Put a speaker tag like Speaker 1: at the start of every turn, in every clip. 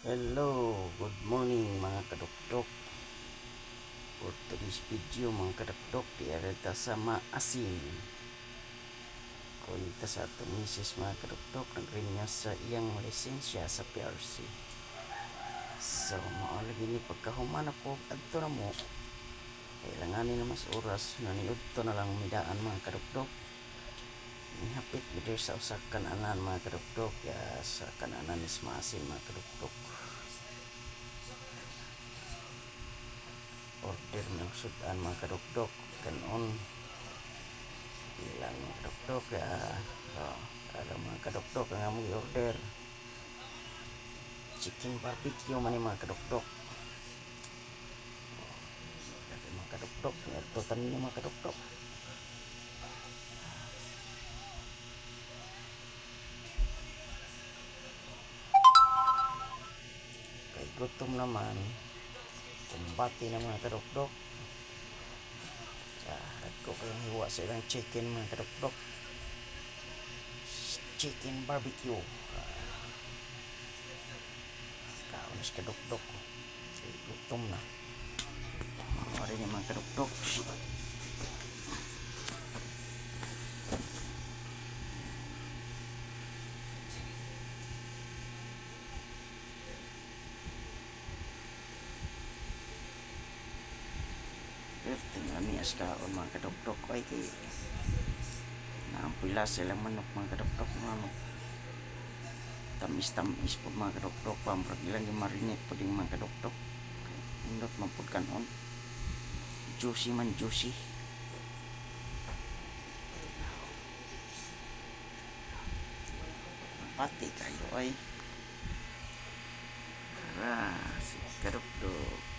Speaker 1: Hello, good morning mga kadokdok. For today's video mga kadokdok, diarita sa maasin. Kuwenta sa atong misis mga kadokdok, nagrinya sa iyang lisensya sa PRC. So, maulagi ni pagkahumana po, adto na mo. Kailanganin na mas oras, naniudto na lang midaan mga kadokdok. Hapit bidir sa usa ka kananan mga kadukdok ya sa kananan is maasin mga kadukdok. Order ng sudan mga kadukdok kanon ilang mga ya oh, ada mga kadukdok nga mo order chicken barbecue man mga kadukdok. Mga kadukdok, ito tanin ni mga. Gutom naman. Kumbati ng mga kadokdok ah, ko kayong hiwa sa ilang chicken mga kadokdok chicken barbecue. Ah, kaunis kadokdok. Gutom na. Mari mga kadokdok Pero tingnan niya sa kaon mga kadokdok. Ay kay naampila silang manok mga kadokdok mga manok. Tamis-tamis po mga kadokdok. Pamprag ilang yung marinate po din mga kadokdok. Indot man po kanon. Juicy man juicy. Pati kayo ay. Tara, si kadokdok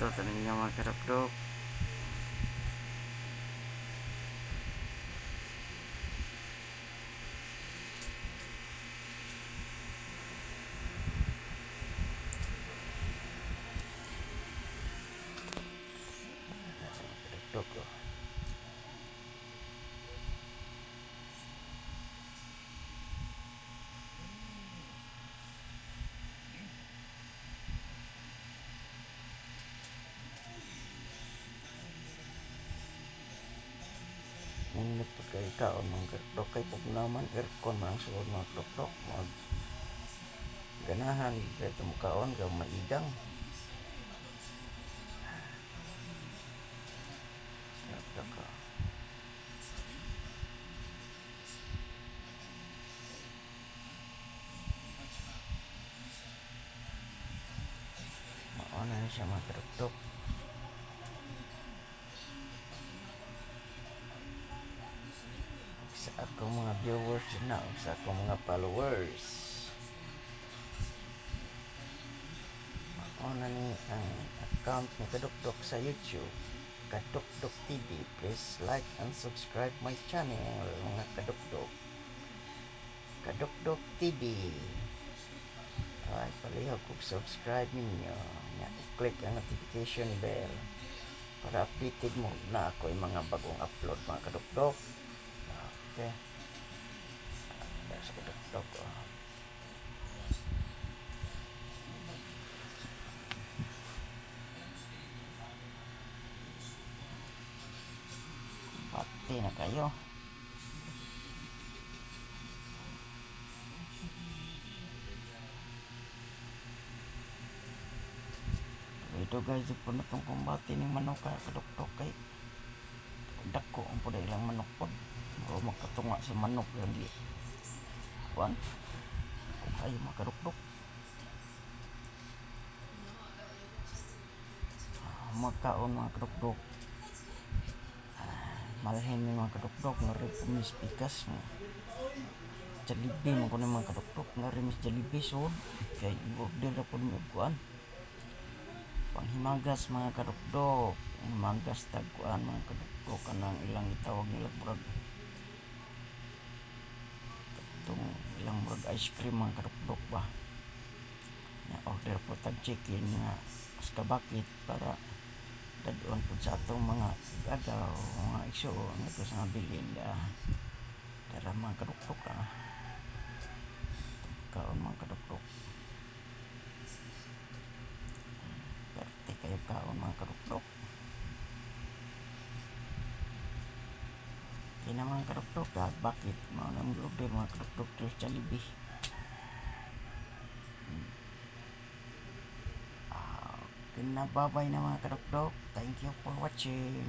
Speaker 1: Ito, tanin niya mga kadokdok. Kadokdok. oh. Nindot pa kay kaon mga kadokdok kay pag naman aircon man ang sulod mga kadokdok. Mag ganahan kay tumukaon ka maigang. Ko. Mauna na siya mga. Akong mga viewers na sa akong mga followers. Mauna ni ang account ni Kadukdok sa YouTube Kadukdok TV please like and subscribe my channel mga Kadukdok Kadukdok TV ay palihog kung subscribe ninyo nga i-click ang notification bell para updated mo na ako yung mga bagong upload mga Kadukdok Okay. There's the dog. Oh. Pati na kayo. Ito guys, ito na itong kumbati ng manok kaya kadukdok kay dako ang po ilang manok po o magkatunga sa manok di kuan kung kayo makadukdok Ah, magkaon mga kadukdok Ah, malahin yung mga kadukdok nga rin pumis pikas mo. Jollibee mo ko ng mga kadukdok nga rin mis Jollibee so kay order na po ng kuan panghimagas mga kadukdok himagas tagkuan mga kadukdok kanang ilang itawag nila murag murag ice cream mga kadukdok ba? Na order po tag chicken nga basta bakit para dadon po sa atong mga gagaw mga iso nga ito sa bilin ah, dara mga kadukdok ah. Kaon mga kadukdok perte kayo kaon mga kadukdok mga kadukdok ah, bakit? Mga nang order mga kadukdok sa Jollibee. Ah, Kinababay na mga kadokdok. Thank you for watching.